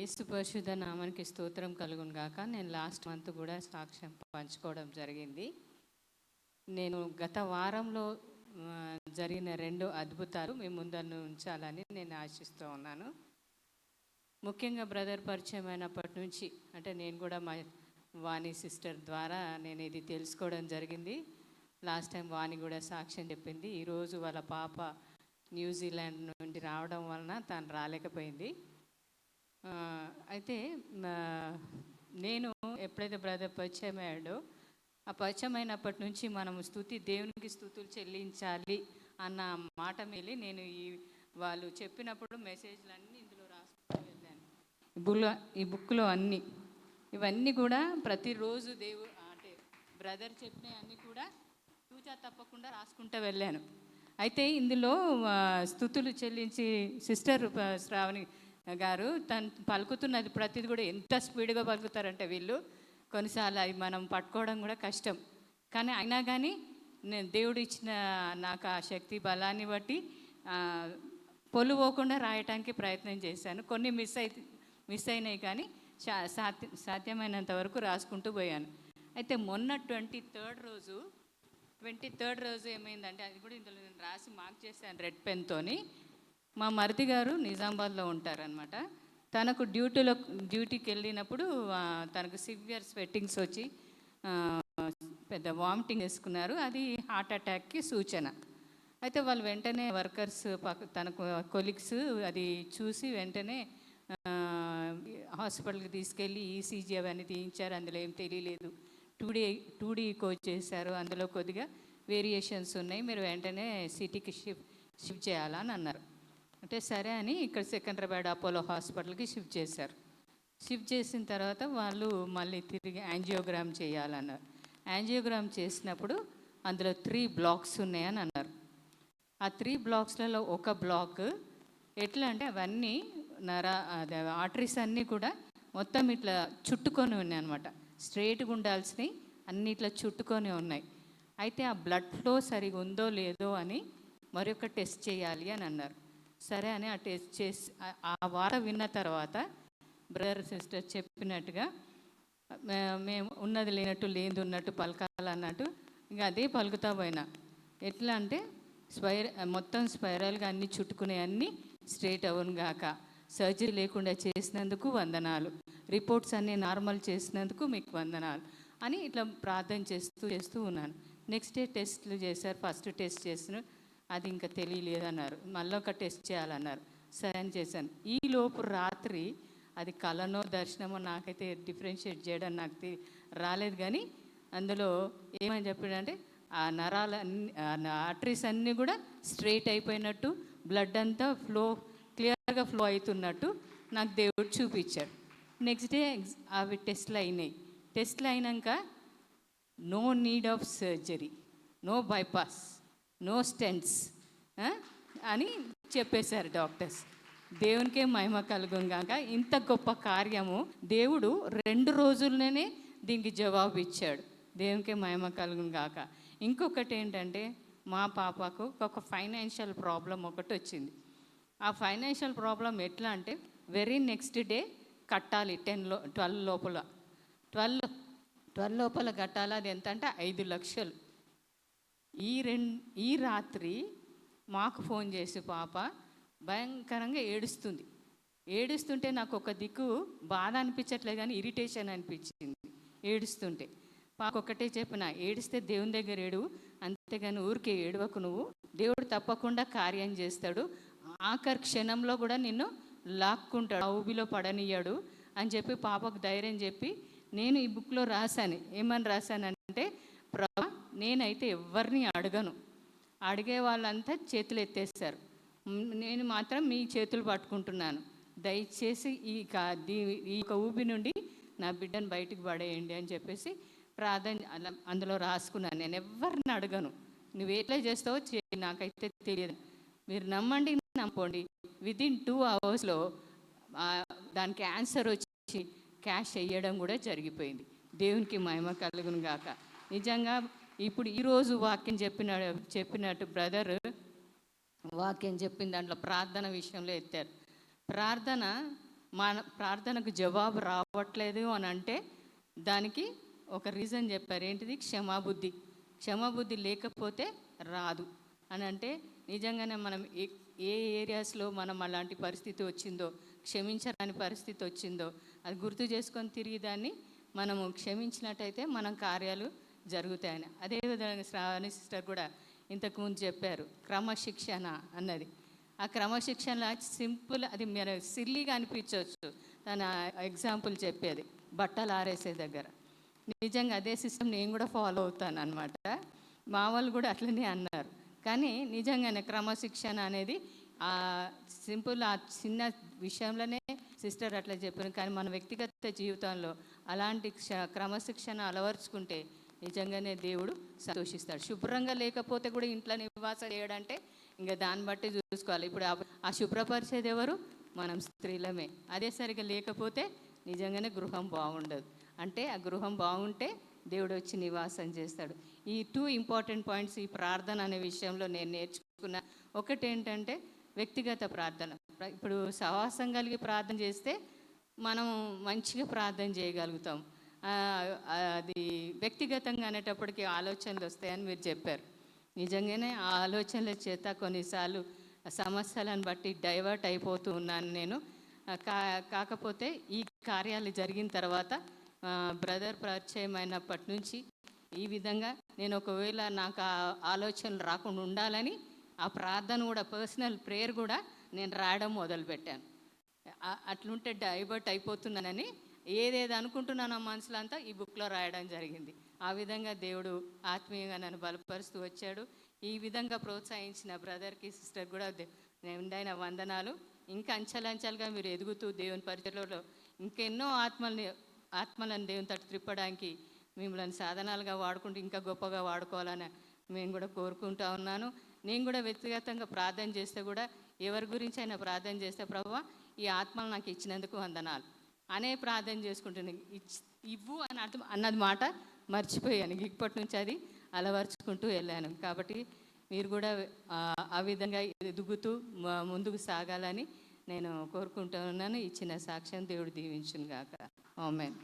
ఏసు పరిశుద్ధ నామానికి స్తోత్రం కలుగును గాక. నేను లాస్ట్ మంత్ కూడా సాక్ష్యం పంచుకోవడం జరిగింది. నేను గత వారంలో జరిగిన రెండు అద్భుతాలు మీ ముందర ఉంచాలని నేను ఆశిస్తూ ఉన్నాను. ముఖ్యంగా బ్రదర్ పరిచయం అయినప్పటి నుంచి అంటే నేను కూడా మా వాణి సిస్టర్ ద్వారా నేను ఇది తెలుసుకోవడం జరిగింది. లాస్ట్ టైం వాణి కూడా సాక్ష్యం చెప్పింది. ఈరోజు వాళ్ళ పాప న్యూజిలాండ్ నుండి రావడం వలన తను రాలేకపోయింది. అయితే నేను ఎప్పుడైతే బ్రదర్ పరిచయం అయ్యాడో ఆ పరిచయం అయినప్పటి నుంచి మనం స్థుతి దేవునికి స్థుతులు చెల్లించాలి అన్న మాట మేలి నేను ఈ వాళ్ళు చెప్పినప్పుడు మెసేజ్లు అన్నీ ఇందులో రాసుకుంటూ వెళ్ళాను. బుల్ ఈ బుక్లో అన్నీ ఇవన్నీ కూడా ప్రతిరోజు దేవు అంటే బ్రదర్ చెప్పిన అన్నీ కూడా తూచా తప్పకుండా రాసుకుంటూ వెళ్ళాను. అయితే ఇందులో స్థుతులు చెల్లించి సిస్టర్ శ్రావణి గారు తను పలుకుతున్నది ప్రతిది కూడా ఎంత స్పీడ్గా పలుకుతారంటే వీళ్ళు. కొన్నిసార్లు అవి మనం పట్టుకోవడం కూడా కష్టం. కానీ అయినా కానీ నేను దేవుడు ఇచ్చిన నాకు ఆ శక్తి బలాన్ని బట్టి పొలు పోకుండా రాయటానికి ప్రయత్నం చేశాను. కొన్ని మిస్ అయి మిస్ అయినాయి కానీ సాధ్య సాధ్యమైనంత వరకు రాసుకుంటూ పోయాను. అయితే మొన్న ట్వంటీ థర్డ్ రోజు ట్వంటీ థర్డ్ రోజు ఏమైందంటే అది కూడా ఇందులో నేను రాసి మార్క్ చేశాను రెడ్ పెన్తోని. మా మరిది గారు నిజామాబాద్లో ఉంటారనమాట తనకు డ్యూటీలో డ్యూటీకి వెళ్ళినప్పుడు తనకు సివియర్ స్వెట్టింగ్స్ వచ్చి పెద్ద వామిటింగ్ వేసుకున్నారు అది హార్ట్ అటాక్కి సూచన. అయితే వాళ్ళు వెంటనే వర్కర్స్ పక్క తన కొలీగ్స్ అది చూసి వెంటనే హాస్పిటల్కి తీసుకెళ్ళి ఈసీజీ అవన్నీ తీయించారు. అందులో ఏం తెలియలేదు. టూ డే టూ డీ కోచ్ చేశారు. అందులో కొద్దిగా వేరియేషన్స్ ఉన్నాయి. మీరు వెంటనే సిటీకి షిఫ్ట్ షిఫ్ట్ చేయాలని అన్నారు. అంటే సరే అని ఇక్కడ సికింద్రాబాద్ అపోలో హాస్పిటల్కి షిఫ్ట్ చేశారు. షిఫ్ట్ చేసిన తర్వాత వాళ్ళు మళ్ళీ తిరిగి యాంజియోగ్రామ్ చేయాలన్నారు. యాంజియోగ్రామ్ చేసినప్పుడు అందులో త్రీ బ్లాక్స్ ఉన్నాయని అన్నారు. ఆ త్రీ బ్లాక్స్లలో ఒక బ్లాక్ ఎట్లా అంటే అవన్నీ నర అదే ఆర్టరీస్ అన్నీ కూడా మొత్తం ఇట్లా చుట్టుకొని ఉన్నాయి అనమాట స్ట్రైట్గా ఉండాల్సినవి అన్ని ఇట్లా చుట్టుకొని ఉన్నాయి. అయితే ఆ బ్లడ్ ఫ్లో సరిగా ఉందో లేదో అని మరొక టెస్ట్ చేయాలి అని అన్నారు. సరే అని ఆ టెస్ట్ చేసి ఆ- ఆ వార్త విన్న తర్వాత బ్రదర్ సిస్టర్ చెప్పినట్టుగా మేము ఉన్నది లేనట్టు లేనిది ఉన్నట్టు పలకాలన్నట్టు ఇంకా అదే పలుకుతా పోయినా. ఎట్లా అంటే స్పైర మొత్తం స్పైరల్గా అన్ని చుట్టుకునే అన్ని స్ట్రేట్ అవును గాక సర్జరీ లేకుండా చేసినందుకు వందనాలు. రిపోర్ట్స్ అన్నీ నార్మల్ చేసినందుకు మీకు వందనాలు అని ఇట్లా ప్రార్థన చేస్తూ చేస్తూ ఉన్నాను. నెక్స్ట్ డే టెస్ట్లు చేశారు. ఫస్ట్ టెస్ట్ చేసిన అది ఇంకా తెలియలేదన్నారు. మళ్ళీ ఒక టెస్ట్ చేయాలన్నారు. సరే అని చేశాను. ఈ లోపు రాత్రి అది కళనో దర్శనమో నాకైతే డిఫరెన్షియేట్ చేయడం నాకు రాలేదు కానీ అందులో ఏమని చెప్పాడంటే ఆ నరాల ఆర్టరీస్ అన్నీ కూడా స్ట్రైట్ అయిపోయినట్టు బ్లడ్ అంతా ఫ్లో క్లియర్గా ఫ్లో అవుతున్నట్టు నాకు దేవుడు చూపించాడు. నెక్స్ట్ డే అవి టెస్ట్లు అయినాయి. టెస్ట్లు అయినాక no need of surgery no bypass. No stents అని చెప్పేశారు డాక్టర్స్. దేవునికే మహిమ కలుగుంగాక ఇంత గొప్ప కార్యము. దేవుడు రెండు రోజుల్లోనే దీనికి జవాబు ఇచ్చాడు. దేవునికే మహిమ కలుగుంగాక ఇంకొకటి ఏంటంటే మా పాపకు ఒక ఫైనాన్షియల్ ప్రాబ్లం ఒకటి వచ్చింది. ఆ ఫైనాన్షియల్ ప్రాబ్లం ఎట్లా అంటే వెరీ నెక్స్ట్ డే కట్టాలి టెన్లో ట్వెల్వ్ లోపల. ట్వెల్వ్ ట్వెల్వ్ లోపల కట్టాలి? అది ఎంత అంటే ఐదు లక్షలు. ఈ రెండు ఈ రాత్రి మాకు ఫోన్ చేసి పాప భయంకరంగా ఏడుస్తుంది. ఏడుస్తుంటే నాకు ఒక దిక్కు బాధ అనిపించట్లేదు కానీ ఇరిటేషన్ అనిపించింది ఏడుస్తుంటే. పాప ఒకటే చెప్పిన ఏడిస్తే దేవుని దగ్గర ఏడు అంతేగాని ఊరికే ఏడవకు నువ్వు. దేవుడు తప్పకుండా కార్యం చేస్తాడు. ఆఖరి క్షణంలో కూడా నిన్ను లాక్కుంటాడు ఊబిలో పడనియ్యాడు అని చెప్పి పాపకు ధైర్యం చెప్పి నేను ఈ బుక్లో రాశాను. ఏమని రాశానంటే ప్రభా నేనైతే ఎవరిని అడగను. అడిగే వాళ్ళంతా చేతులు ఎత్తేస్తారు. నేను మాత్రం మీ చేతులు పట్టుకుంటున్నాను. దయచేసి ఈ కా దీ ఈ యొక్క ఊబి నుండి నా బిడ్డను బయటికి పడేయండి అని చెప్పేసి ప్రార్థన అలా అందులో రాసుకున్నాను. నేను ఎవరిని అడగను. నువ్వు ఎట్లా చేస్తావో చే నాకైతే తెలియదు. మీరు నమ్మండి నమ్ముకోండి. విదిన్ టూ అవర్స్లో దానికి ఆన్సర్ వచ్చి క్యాష్ వేయడం కూడా జరిగిపోయింది. దేవునికి మహిమ కలుగును గాక. నిజంగా ఇప్పుడు ఈరోజు వాక్యం చెప్పిన చెప్పినట్టు బ్రదర్ వాక్యం చెప్పిన దాంట్లో ప్రార్థన విషయంలో ఎత్తారు. ప్రార్థన మన ప్రార్థనకు జవాబు రావట్లేదు అని అంటే దానికి ఒక రీజన్ చెప్పారు. ఏంటిది? క్షమాబుద్ధి. క్షమాబుద్ధి లేకపోతే రాదు. అని అంటే నిజంగానే మనం ఏ ఏ ఏరియాస్లో మనం అలాంటి పరిస్థితి వచ్చిందో క్షమించరాని పరిస్థితి వచ్చిందో అది గుర్తు చేసుకొని తిరిగి దాన్ని మనము క్షమించినట్టయితే మనం కార్యాలు జరుగుతాయని. అదేవిధంగా శ్రావణి సిస్టర్ కూడా ఇంతకుముందు చెప్పారు క్రమశిక్షణ అన్నది. ఆ క్రమశిక్షణ సింపుల్ అది మీరు సిల్లీగా అనిపించవచ్చు. తన ఎగ్జాంపుల్ చెప్పేది బట్టలు ఆరేసే దగ్గర. నిజంగా అదే సిస్టమ్ నేను కూడా ఫాలో అవుతాను అనమాట మా వాళ్ళు కూడా అట్లనే అన్నారు. కానీ నిజంగానే క్రమశిక్షణ అనేది ఆ సింపుల్ ఆ చిన్న విషయంలోనే సిస్టర్ అట్లా చెప్పారు. కానీ మన వ్యక్తిగత జీవితంలో అలాంటి క్ష- క్రమశిక్షణ అలవర్చుకుంటే నిజంగానే దేవుడు సంతోషిస్తాడు. శుభ్రంగా లేకపోతే కూడా ఇంట్లో నివాసం చేయడంటే ఇంకా దాన్ని బట్టి చూసుకోవాలి. ఇప్పుడు ఆ- శుభ్రపరిచేది ఎవరు? మనం స్త్రీలమే. అదే సరిగా లేకపోతే నిజంగానే గృహం బాగుండదు. అంటే ఆ గృహం బాగుంటే దేవుడు వచ్చి నివాసం చేస్తాడు. ఈ టూ ఇంపార్టెంట్ పాయింట్స్ ఈ ప్రార్థన అనే విషయంలో నేను నేర్చుకున్న ఒకటి ఏంటంటే వ్యక్తిగత ప్రార్థన. ఇప్పుడు సహవాసం కలిగి ప్రార్థన చేస్తే మనం మంచిగా ప్రార్థన చేయగలుగుతాం. అది వ్యక్తిగతంగా అనేటప్పటికి ఆలోచనలు వస్తాయని మీరు చెప్పారు. నిజంగానే ఆ ఆలోచనల చేత కొన్నిసార్లు సమస్యలను బట్టి డైవర్ట్ అయిపోతూ ఉన్నాను నేను. కా కాకపోతే ఈ కార్యాలు జరిగిన తర్వాత బ్రదర్ పరిచయం అయినప్పటి నుంచి ఈ విధంగా నేను ఒకవేళ నాకు ఆ ఆలోచనలు రాకుండా ఉండాలని ఆ ప్రార్థన కూడా పర్సనల్ ప్రేయర్ కూడా నేను రాయడం మొదలుపెట్టాను. అట్లుంటే డైవర్ట్ అయిపోతున్నానని ఏదేది అనుకుంటున్నానో మనసులో అంతా ఈ బుక్లో రాయడం జరిగింది. ఆ విధంగా దేవుడు ఆత్మీయంగా నన్ను బలపరుస్తూ వచ్చాడు. ఈ విధంగా ప్రోత్సహించిన బ్రదర్కి సిస్టర్ కూడా ఉండైన వందనాలు. ఇంకా అంచెలంచెలుగా మీరు ఎదుగుతూ దేవుని పరిచయలో ఇంకెన్నో ఆత్మల్ని ఆత్మలను దేవుని తట్టు త్రిప్పడానికి మిమ్మల్ని సాధనాలుగా వాడుకుంటూ ఇంకా గొప్పగా వాడుకోవాలని మేము కూడా కోరుకుంటా ఉన్నాను. నేను కూడా వ్యక్తిగతంగా ప్రార్థన చేస్తే కూడా ఎవరి గురించి అయినా ప్రార్థన చేస్తే ప్రభావ ఈ ఆత్మలు నాకు ఇచ్చినందుకు వందనాలు. అనే ప్రార్థన చేసుకుంటున్నాను ఇచ్- ఇవ్వు అని అర్థం అన్నది మాట మర్చిపోయాను. ఇప్పటి నుంచి అది అలవర్చుకుంటూ వెళ్ళాను. కాబట్టి మీరు కూడా ఆ, విధంగా ఎదుగుతూ ముందుకు సాగాలని నేను కోరుకుంటున్నాను. ఇచ్చిన సాక్ష్యం దేవుడు దీవించును గాక. ఆమెన్.